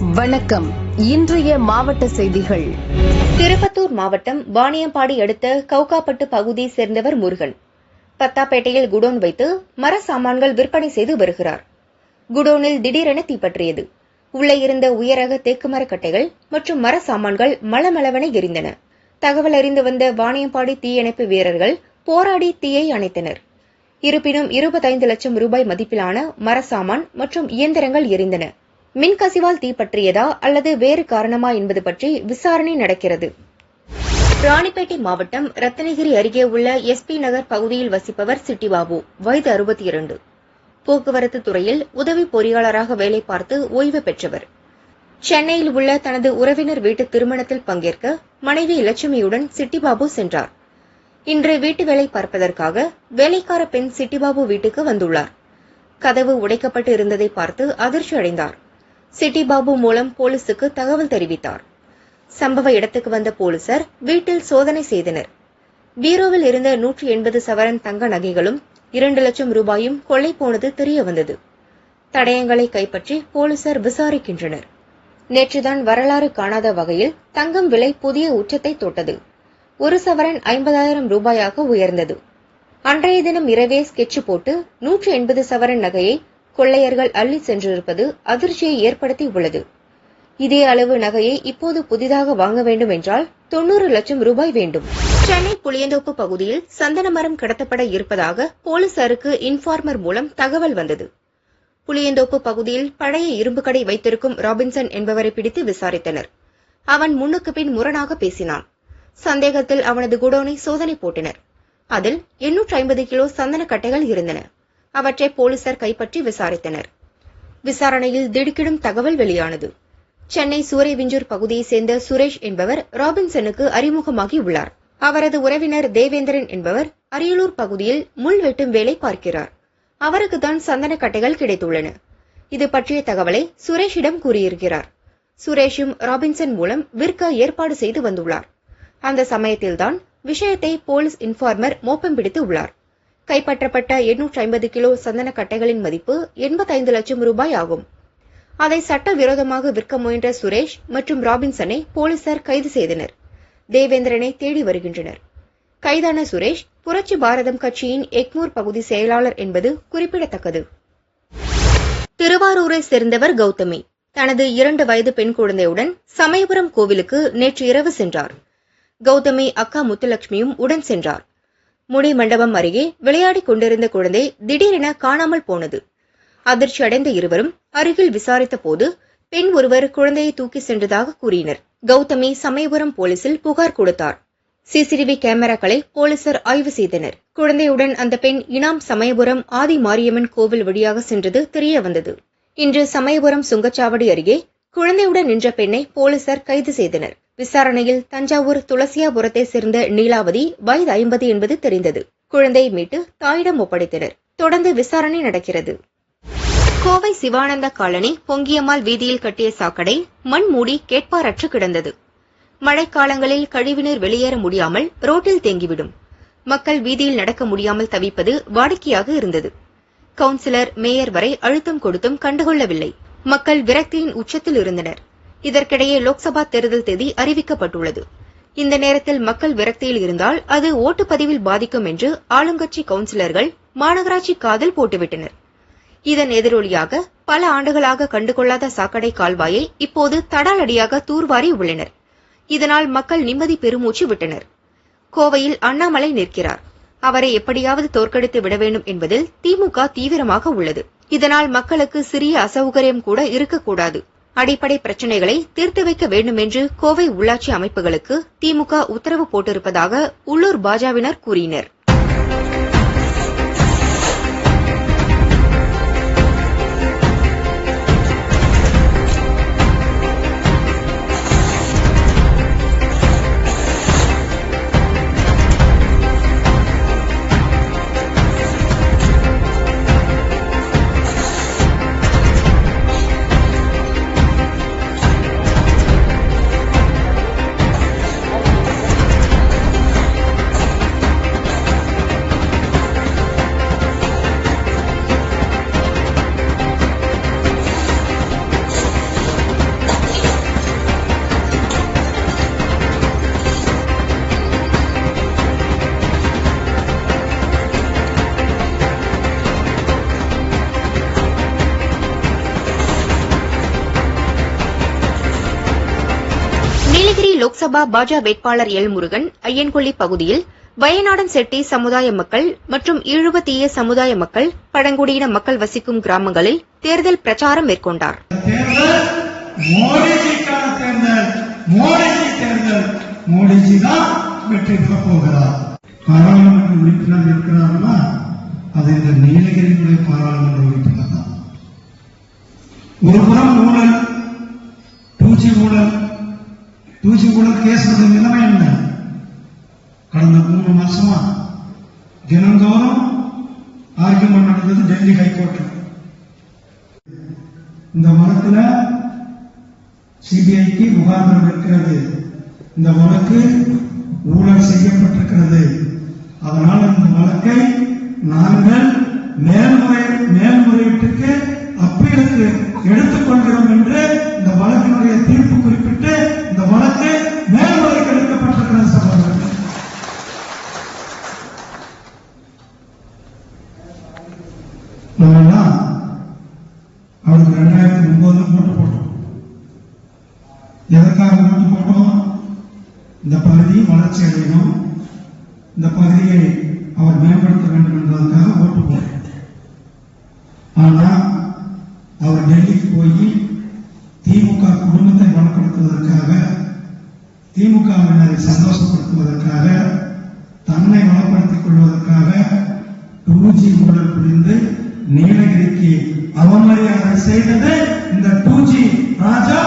வணக்கம். இன்றைய மாவட்ட செய்திகள். திருப்பத்தூர் மாவட்டம் வாணியம்பாடி அடுத்த கவுகாப்பட்டு பகுதியை சேர்ந்தவர் முருகன். பத்தாப்பேட்டையில் குடோன் வைத்து மர சாமான்கள் விற்பனை செய்து வருகிறார். குடோனில் திடீரென தீப்பற்றியது. உள்ளே இருந்த உயரக தேக்கு மரக்கட்டைகள் மற்றும் மர சாமான்கள் மளமளவென எரிந்தன. தகவல் அறிந்து வந்த வாணியம்பாடி தீயணைப்பு வீரர்கள் போராடி தீயை அணைத்தனர். இருப்பினும் இருபத்தைந்து லட்சம் ரூபாய் மதிப்பிலான மரசாமான் மற்றும் இயந்திரங்கள் எரிந்தன. மின்கசிவால் தீப்பற்றியதா அல்லது வேறு காரணமா என்பது பற்றி விசாரணை நடக்கிறது. ராணிப்பேட்டை மாவட்டம் ரத்னகிரி அருகே உள்ள எஸ்பி நகர் பகுதியில் வசிப்பவர் சிட்டிபாபு வயது அறுபத்தி இரண்டு போக்குவரத்து துறையில் உதவி பொறியாளராக வேலை பார்த்து ஓய்வு பெற்றவர். சென்னையில் உள்ள தனது உறவினர் வீட்டு திருமணத்தில் பங்கேற்க மனைவி லட்சுமியுடன் சிட்டிபாபு சென்றார். இன்று வீட்டு வேலை பார்ப்பதற்காக வேலைக்கார பெண் சிட்டிபாபு வீட்டுக்கு வந்துள்ளார். கதவு உடைக்கப்பட்டு இருந்ததை பார்த்து அதிர்ச்சி அடைந்தார் சிட்டி பாபு மூலம் போலீசுக்கு தகவல் தெரிவித்தார். சம்பவ இடத்துக்கு வந்த போலீசார் வீட்டில் சோதனை செய்தனர். பீரோவில் இருந்த நூற்றி எண்பது சவரன் தங்க நகைகளும் இரண்டு லட்சம் ரூபாயும் கொள்ளை போனது தெரிய வந்தது தடயங்களை கைப்பற்றி போலீசார் விசாரிக்கின்றனர். நேற்றுதான் வரலாறு காணாத வகையில் தங்கம் விலை புதிய உச்சத்தை தொட்டது. ஒரு சவரன் ஐம்பதாயிரம் ரூபாயாக உயர்ந்தது. அன்றைய தினம் இரவே ஸ்கெட்ச் போட்டு நூற்று எண்பது சவரன் நகையை கொள்ளையர்கள் அள்ளி சென்றிருப்பது அதிர்ச்சியை ஏற்படுத்தி உள்ளது இதே அளவு நகையை இப்போது புதிதாக வாங்க வேண்டும் என்றால் தொன்னூறு லட்சம் ரூபாய் வேண்டும். சென்னை புளியந்தோப்பு பகுதியில் சந்தன மரம் கடத்தப்பட இருப்பதாக போலீசாருக்கு இன்ஃபார்மர் மூலம் தகவல் வந்தது. புளியந்தோப்பு பகுதியில் பழைய இரும்பு கடை வைத்திருக்கும் ராபின்சன் என்பவரை பிடித்து விசாரித்தனர். அவன் முன்னுக்கு பின் முரணாக பேசினான். சந்தேகத்தில் அவனது குடோனை சோதனை போட்டனர். அதில் எண்ணூற்று ஐம்பது கிலோ சந்தன கட்டைகள் இருந்தன. அவற்றை போலீசார் கைப்பற்றி விசாரித்தனர். விசாரணையில் திடுக்கிடும் தகவல் வெளியானது. சென்னை சூரைவிஞ்சூர் பகுதியைச் சேர்ந்த சுரேஷ் என்பவர் ராபின்சனுக்கு அறிமுகமாகி உள்ளார். அவரது உறவினர் தேவேந்திரன் என்பவர் அரியலூர் பகுதியில் முள் வெட்டும் வேலை பார்க்கிறார். அவருக்கு தான் சந்தன கட்டைகள் கிடைத்துள்ளன. இது பற்றிய தகவலை சுரேஷிடம் கூறியிருக்கிறார். சுரேஷும் ராபின்சன் மூலம் விற்க ஏற்பாடு செய்து வந்துள்ளார். அந்த சமயத்தில்தான் விஷயத்தை போலீஸ் இன்ஃபார்மர் மோப்பம் பிடித்து உள்ளார். கைப்பற்றப்பட்ட எண்ணூற்றி ஐம்பது கிலோ சந்தன கட்டைகளின் மதிப்பு எண்பத்தைந்து லட்சம் ரூபாய் ஆகும். அதை சட்டவிரோதமாக விற்க முயன்ற சுரேஷ் மற்றும் ராபின்சனை போலீசார் கைது செய்தனர். தேவேந்திரனை தேடி வருகின்றனர். கைதான சுரேஷ் புரட்சி பாரதம் கட்சியின் எக்மூர் பகுதி செயலாளர் என்பது குறிப்பிடத்தக்கது. திருவாரூரை சேர்ந்தவர் கௌதமி. தனது இரண்டு வயது பெண் குழந்தையுடன் சமயபுரம் கோவிலுக்கு நேற்று இரவு சென்றார். கௌதமி அக்கா முத்துலட்சுமியும் உடன் சென்றார். முடி மண்டபம் அருகே விளையாடிக் கொண்டிருந்த குழந்தை திடீரென காணாமல் போனது. அதிர்ச்சி அடைந்த இருவரும் அருகில் விசாரித்த போது பெண் ஒருவர் குழந்தையை தூக்கி சென்றதாக கூறினர். கௌதமி சமயபுரம் போலீசில் புகார் கொடுத்தார். சிசிடிவி கேமராக்களை போலீசார் ஆய்வு செய்தனர். குழந்தையுடன் அந்த பெண் இனாம் சமயபுரம் ஆதி மாரியம்மன் கோவில் வழியாக சென்றது தெரிய வந்தது. இன்று சமயபுரம் சுங்கச்சாவடி அருகே குழந்தையுடன் நின்ற பெண்ணை போலீசார் கைது செய்தனர். விசாரணையில் தஞ்சாவூர் துளசியாபுரத்தை சேர்ந்த நீலாவதி வயது ஐம்பது என்பது தெரிந்தது. குழந்தையை மீட்டு தாயிடம் ஒப்படைத்தனர். தொடர்ந்து விசாரணை நடக்கிறது. கோவை சிவானந்த காலனி பொங்கியம்மாள் வீதியில் கட்டிய சாக்கடை மண் மூடி கேட்பாரற்று கிடந்தது. மழைக்காலங்களில் கழிவுநீர் வெளியேற முடியாமல் ரோட்டில் தேங்கிவிடும். மக்கள் வீதியில் நடக்க முடியாமல் தவிப்பது வாடிக்கையாக இருந்தது. கவுன்சிலர் மேயர் வரை அழுத்தம் கொடுத்தும் கண்டுகொள்ளவில்லை. மக்கள் விரக்தியின் உச்சத்தில் இருந்தனர். இதற்கிடையே லோக்சபா தேர்தல் தேதி அறிவிக்கப்பட்டுள்ளது. இந்த நேரத்தில் மக்கள் விரக்தியில் இருந்தால் அது ஓட்டுப்பதிவில் பாதிக்கும் என்று ஆளுங்கட்சி கவுன்சிலர்கள் மாநகராட்சி காதல் போட்டுவிட்டனர். இதன் எதிரொலியாக பல ஆண்டுகளாக கண்டுகொள்ளாத சாக்கடை கால்வாயை இப்போது தடாலடியாக தூர்வாரி உள்ளனர். இதனால் மக்கள் நிம்மதி பெருமூச்சு விட்டனர். கோவையில் அண்ணாமலை நிற்கிறார். அவரை எப்படியாவது தோற்கடித்து விட வேண்டும் என்பதில் திமுக தீவிரமாக உள்ளது. இதனால் மக்களுக்கு சிறிய அசௌகரியம் கூட இருக்கக்கூடாது. அடிப்படை பிரச்சினைகளை தீர்த்து வைக்க வேண்டும் என்று கோவை உள்ளாட்சி அமைப்புகளுக்கு திமுக உத்தரவு போட்டிருப்பதாக உள்ளூர் பாஜவினர் கூறினர். லோக்சபா பாஜ வேட்பாளர் எல் முருகன் ஐயன்கொல்லி பகுதியில் வயநாடன் செட்டி சமுதாய மக்கள் மற்றும் ஈழுவத்தீய சமுதாய மக்கள் பழங்குடியின மக்கள் வசிக்கும் கிராமங்களில் தேர்தல் பிரச்சாரம் மேற்கொண்டார். பாராளுமன்ற ஒரு புறம் ஊழல் டூஜி ஊழல் டூஜி ஊழல் கேஸ் நிலைமை என்ன? கடந்த மூணு மாசமா தினந்தோறும் ஆர்குமெண்ட் நடந்தது டெல்லி ஹைகோர்ட்ல இந்த வழக்குல சிபிஐக்கு முகாந்திரம் இருக்கிறது. இந்த வழக்கு ஊழல் செய்யப்பட்டிருக்கிறது. அதனால் இந்த வழக்கை நாங்கள் மேல்முறை மேல்முறையீட்டுக்கு அப்பீலுக்கு எடுத்துக்கொள்கிறோம் என்று இந்த வழக்கினுடைய தீர்ப்பு குறிப்பு இந்த வழக்கு மேல்முறைக்கு எடுக்கப்பட்டிருக்கிறது சகோதரர்கள் நம்மெல்லாம் அவருக்கு ரெண்டாயிரத்தி ஒன்பதுல ஓட்டு போட்டோம். எதற்காக ஓட்டு போட்டோம்? இந்த பகுதி வளர்ச்சி அடையணும். இந்த பகுதியை அவர் மேம்படுத்த வேண்டும் என்பதற்காக ஓட்டு போட்டோம். ஆனா அவர் டெல்லிக்கு போய் திமுக குடும்பத்தை பலப்படுத்துவதற்காக திமுகவினரை சந்தோஷப்படுத்துவதற்காக தன்னை வளப்படுத்திக் கொள்வதற்காக பூஜி உடல் புரிந்து நீலகிரிக்கு அவமரியாதை செய்தது இந்த பூஜி ராஜா